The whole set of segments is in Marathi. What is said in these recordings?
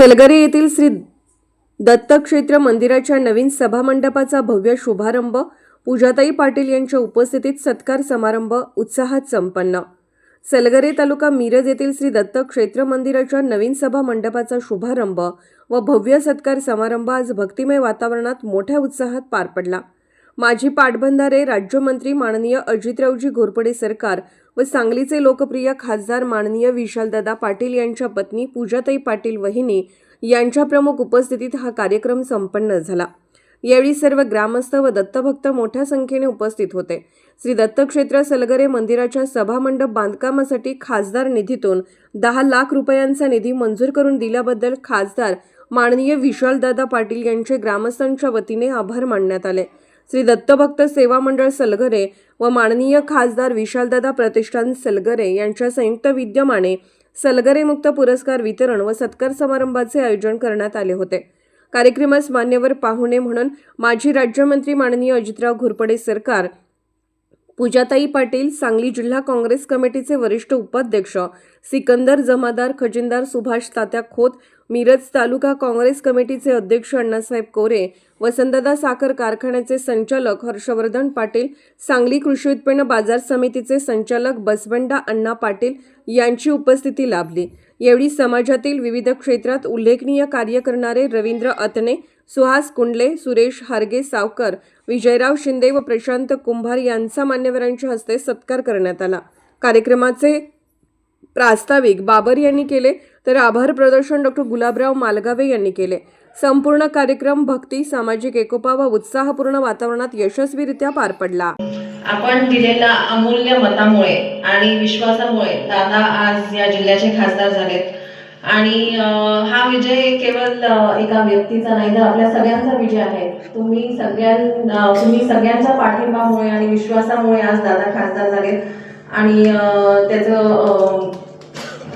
सलगरे येथील श्री दत्तक्षेत्र मंदिराच्या नवीन सभामंडपाचा भव्य शुभारंभ पूजाताई पाटील यांच्या उपस्थितीत सत्कार समारंभ उत्साहात संपन्न. सलगरे तालुका मिरज येथील श्री दत्त क्षेत्र मंदिराच्या नवीन सभा मंडपाचा शुभारंभ व भव्य सत्कार समारंभ आज भक्तिमय वातावरणात मोठ्या उत्साहात पार पडला. माजी पाटबंधारे राज्यमंत्री माननीय अजितरावजी घोरपडे सरकार व सांगलीचे लोकप्रिय खासदार माननीय विशालदादा पाटील यांच्या पत्नी पूजाताई पाटील वहिनी यांच्या प्रमुख उपस्थितीत हा कार्यक्रम संपन्न झाला. यावेळी सर्व ग्रामस्थ व दत्तभक्त मोठ्या संख्येने उपस्थित होते. श्री दत्तक्षेत्र सलगरे मंदिराच्या सभामंडप बांधकामासाठी खासदार निधीतून दहा लाख रुपयांचा निधी मंजूर करून दिल्याबद्दल खासदार माननीय विशालदादा पाटील यांचे ग्रामस्थांच्या वतीने आभार मानण्यात आले. श्री दत्तभक्त सेवा मंडळ सलगरे व माननीय खासदार विशालदादा प्रतिष्ठान सलगरे यांच्या संयुक्त विद्यमाने सलगरे मुक्त पुरस्कार वितरण व सत्कार समारंभाचे आयोजन करण्यात आले होते. कार्यक्रमास मान्यवर पाहुणे म्हणून माजी राज्यमंत्री माननीय अजितराव घोरपडे सरकार पूजाताई पाटील सांगली जिल्हा काँग्रेस कमिटीचे वरिष्ठ उपाध्यक्ष सिकंदर जमादार खजिनदार सुभाष तात्या खोत मिरज तालुका काँग्रेस कमिटीचे अध्यक्ष अण्णासाहेब कोरे वसंतदा साखर कारखान्याचे संचालक हर्षवर्धन पाटील सांगली कृषी उत्पन्न बाजार समितीचे संचालक बसवंडा अण्णा पाटील यांची उपस्थिती लाभली. यावेळी समाजातील विविध क्षेत्रात उल्लेखनीय कार्य करणारे रवींद्र अतने सुहास कुंडले सुरेश हारगे सावकर विजयराव शिंदे व प्रशांत कुंभार यांचा मान्यवरांच्या हस्ते सत्कार करण्यात आला. कार्यक्रमाचे प्रास्ताविक बाबर यांनी केले तर आभार प्रदर्शन डॉक्टर गुलाबराव मालगावे यांनी केले. संपूर्ण कार्यक्रम भक्ती सामाजिक एकोपा व उत्साहपूर्ण वातावरणात यशस्वीरित्या पार पडला. आपण दिलेल्या अमूल्य मतामुळे आणि विश्वासामुळे दादा आज या जिल्ह्याचे खासदार झालेत. आणि हा विजय केवळ एका व्यक्तीचा नाही तर आपल्या सगळ्यांचा विजय आहे. तुम्ही सगळ्यां तुम्ही सगळ्यांच्या पाठिंबामुळे आणि विश्वासामुळे आज दादा खासदार झाले आणि त्याचं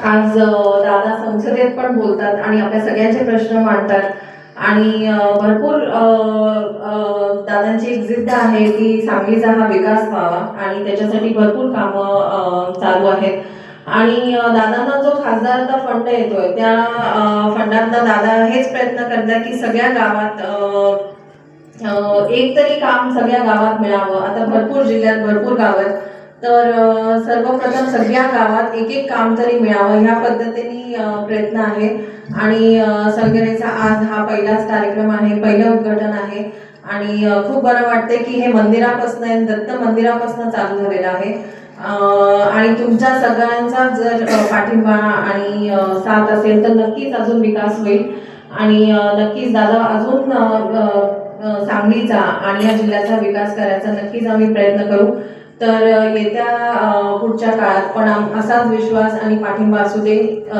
आज दादा संसदेत पण बोलतात आणि आपल्या सगळ्यांचे प्रश्न मांडतात. आणि भरपूर दादांची एक जिद्द आहे की सांगलीचा हा विकास व्हावा आणि त्याच्यासाठी भरपूर कामं चालू आहेत. आणि दादांना जो खासदाराचा फंड येतोय त्या फंडातनं दादा हेच प्रयत्न करतात की सगळ्या गावात एक तरी काम सगळ्या गावात मिळावं. आता भरपूर जिल्ह्यात भरपूर गावात. तर सर्वप्रथम सगळ्या गावात एक एक काम तरी मिळावं ह्या पद्धतीने प्रयत्न आहे. आणि अं, सलगरेचा आज हा पहिलाच कार्यक्रम आहे पहिलं उद्घाटन आहे. आणि खूप बरं वाटतंय की हे मंदिरापासून दत्त मंदिरापासून चालू झालेलं आहे. आणि तुमच्या सगळ्यांचा जर पाठिंबा आणि साथ असेल तर नक्कीच अजून विकास होईल. आणि नक्कीच दादा अजून सांगलीचा आणि या जिल्ह्याचा विकास करायचा नक्कीच आम्ही प्रयत्न करू. तर येत्या पुढच्या काळात पण असाच विश्वास आणि पाठिंबा असू दे.